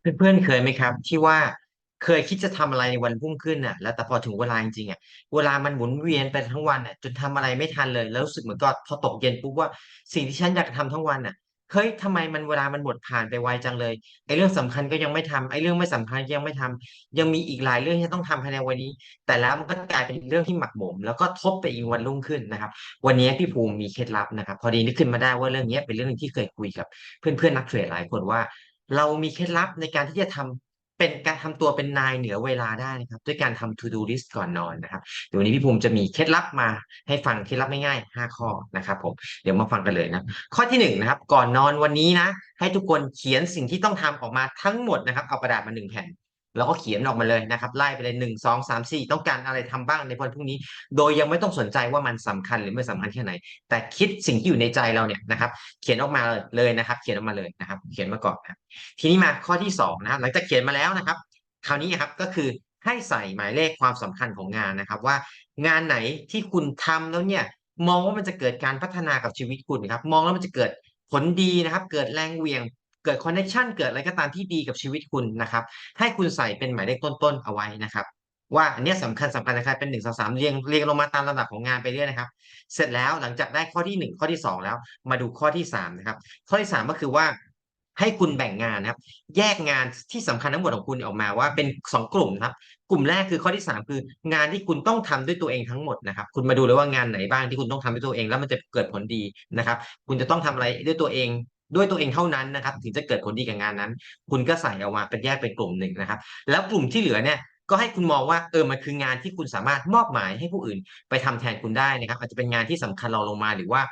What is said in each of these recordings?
เพื่อนๆเคยไหมครับ ที่ว่าเคยคิดจะทำอะไรในวันรุ่งขึ้นน่ะ แล้วแต่พอถึงเวลาจริงๆอะเวลามันหมุนเวียนไปทั้งวันอะจนทำอะไรไม่ทันเลย แล้วรู้สึกเหมือนก็พอตกเย็นปุ๊บว่าสิ่งที่ฉันอยากทำทั้งวันอะเฮ้ยทำไมมันเวลามันหมดผ่านไปไวจังเลยไอ้เรื่องสำคัญก็ยังไม่ทำไอ้เรื่องไม่สำคัญก็ยังไม่ทำยังมีอีกหลายเรื่องที่ต้องทำภายในวันนี้ แต่แล้วมันก็กลายเป็นเรื่องที่หมักหมม แล้วก็ทบไปอีกวันรุ่งขึ้นนะครับ วันนี้พี่ภูมิมีเคล็ดลับนะครับ พอดีนึกขึ้นมาได้ว่าเรื่องนี้เป็นเรื่องที่เคยคุยกับ เพื่อนๆนักเทรดหลายคนว่า เรามีเคล็ดลับในการที่จะทำเป็นการทำตัวเป็นนายเหนือเวลาได้นะครับ ด้วยการทำ to do list ก่อนนอนนะครับเดี๋ยววันนี้พี่ภูมิจะมีเคล็ดลับมาให้ฟังเคล็ดลับง่ายๆ5ข้อนะครับผมเดี๋ยวมาฟังกันเลยนะข้อที่หนึ่งนะครับ ก่อนนอนวันนี้นะ ให้ทุกคนเขียนสิ่งที่ต้องทำออกมาทั้งหมดนะครับ เอากระดาษมาหนึ่งแผ่น แล้วก็เขียนออกมาเลยนะครับ ไล่ไปเลยหนึ่งสองสามสี่ต้องการอะไรทำบ้างในวันพรุ่งนี้ โดยยังไม่ต้องสนใจว่ามันสำคัญหรือไม่สำคัญแค่ไหน แต่คิดสิ่งที่อยู่ในใจเราเนี่ยนะครับ เขียนออกมาเลยนะครับ เขียนออกมาเลยนะครับ เขียนมาก่อนนะทีนี้มาข้อที่สองนะครับหลังจากเขียนมาแล้วนะครับ คราวนี้ครับก็คือให้ใส่หมายเลขความสำคัญของงานนะครับ ว่างานไหนที่คุณทำแล้วเนี่ยมองว่ามันจะเกิดการพัฒนากับชีวิตคุณครับ มองแล้วมันจะเกิดผลดีนะครับ เกิดแรงเวียง เกิดคอนเนคชันเกิดอะไรก็ตามที่ดีกับชีวิตคุณนะครับ ให้คุณใส่เป็นหมายเลขต้นๆเอาไว้นะครับ ว่าอันนี้ยสำคัญสำคัญนะครับเป็นหนึ่งสองสามเรียงเรียงลงมาตามลำดับของงานไปเรื่อยนะครับ เสร็จแล้วหลังจากได้ข้อที่หนึ่งข้อที่สองแล้ว มาดูข้อที่สามนะครับ ข้อที่สามก็คือว่าให้คุณแบ่งงานนะครับ แยกงานที่สำคัญทั้งหมดของคุณออกมาว่าเป็นสองกลุ่มนะครับ กลุ่มแรกคือข้อที่สามคือ งานที่คุณต้องทำด้วยตัวเองทั้งหมดนะครับ คุณมาดูเลยว่างานไหนบ้างที่คุณต้องทำด้วยตัวเอง แล้วมันจะเกิดผลดีนะครับ คุณจะต้องทำอะไรด้วยตัวเอง ด้วยตัวเองเท่านั้นนะครับ ถึงจะเกิดผลดีกับงานนั้น คุณก็ใส่ออกมาเป็นแยกเป็นกลุ่มหนึ่งนะครับ แล้วกลุ่มที่เหลือเนี่ยก็ให้คุณมองว่าเออมันคืองานที่คุณสามารถมอบหมายให้ผู้อื่นไปทำแทนคุณได้นะครับ อาจจะเป็นงานที่สำคัญรองลงมาหรือว่า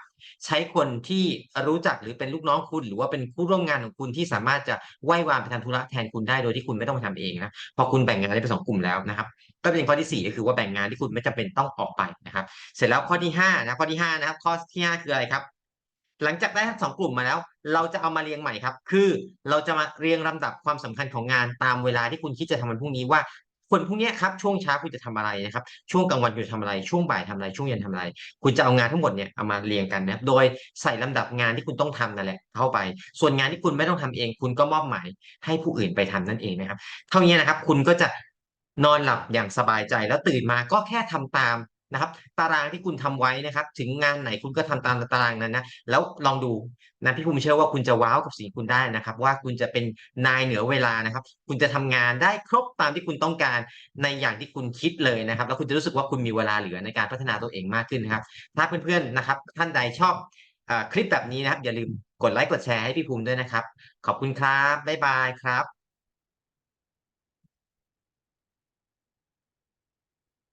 ใช้คนที่รู้จักหรือเป็นลูกน้องคุณ หรือว่าเป็นผู้ร่วมงานของคุณที่สามารถจะไหว้วานไปทำธุระแทนคุณได้โดยที่คุณไม่ต้องไปทำเองนะพอคุณแบ่งงานได้เป็นสองกลุ่มแล้วนะครับก็เป็นข้อที่สี่ก็คือว่าแบ่งงานที่คุณไม่จำเป็นต้องออกไปนะครับ เสร็จแล้วข้อที่ห้านะข้อที่ห้านะครับข้อที่ห้าคืออะไรครับ หลังจากได้ทั้งสองกลุ่มมาแล้ว เราจะเอามาเรียงใหม่ครับ คือเราจะมาเรียงลำดับความสำคัญของงานตามเวลาที่คุณคิดจะทำวันพรุ่งนี้ว่าคนพรุ่งนี้ครับช่วงเช้าคุณจะทำอะไรนะครับ ช่วงกลางวันคุณจะทำอะไร ช่วงบ่ายทำอะไรช่วงเย็นทำอะไร คุณจะเอางานทั้งหมดเนี่ยเอามาเรียงกันนะครับโดยใส่ลำดับงานที่คุณต้องทำนั่นแหละเข้าไป ส่วนงานที่คุณไม่ต้องทำเอง คุณก็มอบหมายให้ผู้อื่นไปทำนั่นเองนะครับ เท่านี้นะครับ คุณก็จะนอนหลับอย่างสบายใจแล้วตื่นมาก็แค่ทำตาม นะครับ ตารางที่คุณทำไว้นะครับ ถึงงานไหนคุณก็ทำตามตารางนั้นนะแล้วลองดูนะพี่ภูมิเชื่อว่าคุณจะว้าวกับสิ่งคุณได้นะครับ ว่าคุณจะเป็นนายเหนือเวลานะครับ คุณจะทำงานได้ครบตามที่คุณต้องการในอย่างที่คุณคิดเลยนะครับ แล้วคุณจะรู้สึกว่าคุณมีเวลาเหลือในการพัฒนาตัวเองมากขึ้นนะครับ ถ้าเพื่อนๆนะครับ ท่านใดชอบอคลิปแบบนี้นะครับ อย่าลืมกดไลค์กดแชร์ให้พี่ภูมิด้วยนะครับ ขอบคุณครับบ๊ายบายครับ